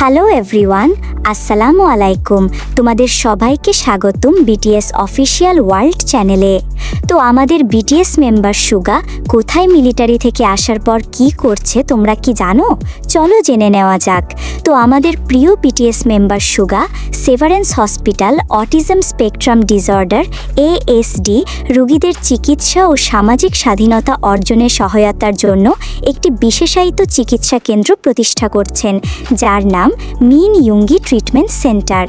Hello everyone আসসালামু আলাইকুম। তোমাদের সবাইকে স্বাগতম বিটিএস অফিসিয়াল ওয়ার্ল্ড চ্যানেলে তো আমাদের বিটিএস মেম্বার সুগা, কোথায় মিলিটারি থেকে আসার পর কি করছে তোমরা কি জানো? চলো জেনে নেওয়া যাক। তো আমাদের প্রিয় BTS member Suga Severance hospital autism spectrum disorder ASD রোগীদের চিকিৎসা ও সামাজিক স্বাধীনতা অর্জনের সহায়তার জন্য একটি বিশেষায়িত চিকিৎসা কেন্দ্র প্রতিষ্ঠা করছেন। যার নাম মিন ইয়ুঙ্গি ট্রিটমেন্ট সেন্টার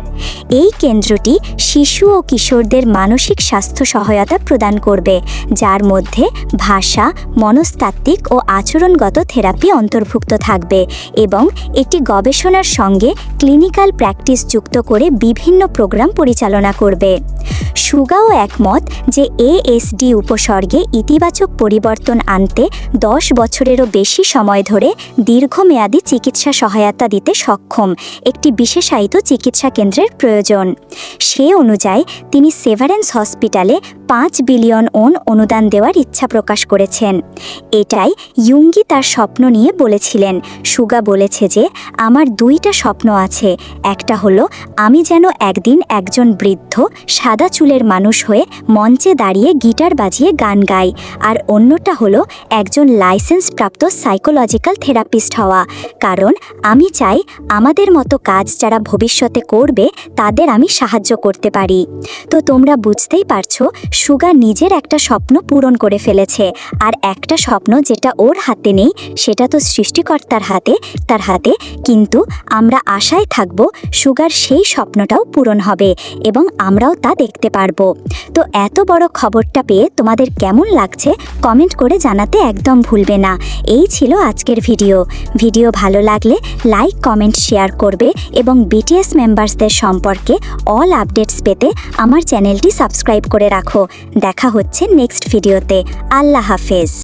এই কেন্দ্রটি শিশু ও কিশোরদের মানসিক স্বাস্থ্য সহায়তা প্রদান করবে, যার মধ্যে ভাষা, মনস্তাত্ত্বিক ও আচরণগত থেরাপি অন্তর্ভুক্ত থাকবে এবং এটি গবেষণার সঙ্গে ক্লিনিক্যাল প্র্যাকটিস যুক্ত করে বিভিন্ন প্রোগ্রাম পরিচালনা করবে। সুগাও একমত যে এএসডি উপসর্গে ইতিবাচক পরিবর্তন আনতে দশ বছরেরও বেশি সময় ধরে দীর্ঘমেয়াদী চিকিৎসা সহায়তা দিতে সক্ষম একটি বিশেষায়িত চিকিৎসা কেন্দ্রের প্রয়োজন। সে অনুযায়ী তিনি সেভারেন্স হসপিটালে পাঁচ বিলিয়ন ওন অনুদান দেওয়ার ইচ্ছা প্রকাশ করেছেন। এটাই ইয়ুঙ্গি তার স্বপ্ন নিয়ে বলেছিলেন। সুগা বলেছে যে, আমার দুইটা স্বপ্ন আছে। একটা হলো, আমি যেন একদিন একজন বৃদ্ধ, সাদা চুলের মানুষ হয়ে মঞ্চে দাঁড়িয়ে গিটার বাজিয়ে গান গাই। আর অন্যটা হলো, একজন লাইসেন্স প্রাপ্ত সাইকোলজিক্যাল থেরাপিস্ট হওয়া। কারণ আমি চাই আমাদের মতো কাজ যারা ভবিষ্যতে করবে, তাদের আমি সাহায্য করতে পারি। তো তোমরা বুঝতেই পারছ, সুগা নিজের একটা স্বপ্ন পূরণ করে ফেলেছে। আর একটা স্বপ্ন যেটা ওর হাতে নেই, সেটা তো সৃষ্টিকর্তার হাতে, তার হাতে। কিন্তু আমরা আশায় থাকব সুগার সেই স্বপ্নটাও পূরণ হবে এবং আমরাও তা দেখতে পারব। তো এত বড় খবরটা পেয়ে তোমাদের কেমন লাগছে কমেন্ট করে জানাতে একদম ভুলবে না। এই ছিল আজকের ভিডিও। ভিডিও ভালো লাগলে লাইক, কমেন্ট, শেয়ার করবে এবং বিটিএস মেম্বার্সদের সম্পর্কে অল আপডেটস পেতে আমার চ্যানেলটি সাবস্ক্রাইব করে রাখো। দেখা হচ্ছে নেক্সট ভিডিওতে আল্লাহ হাফেজ।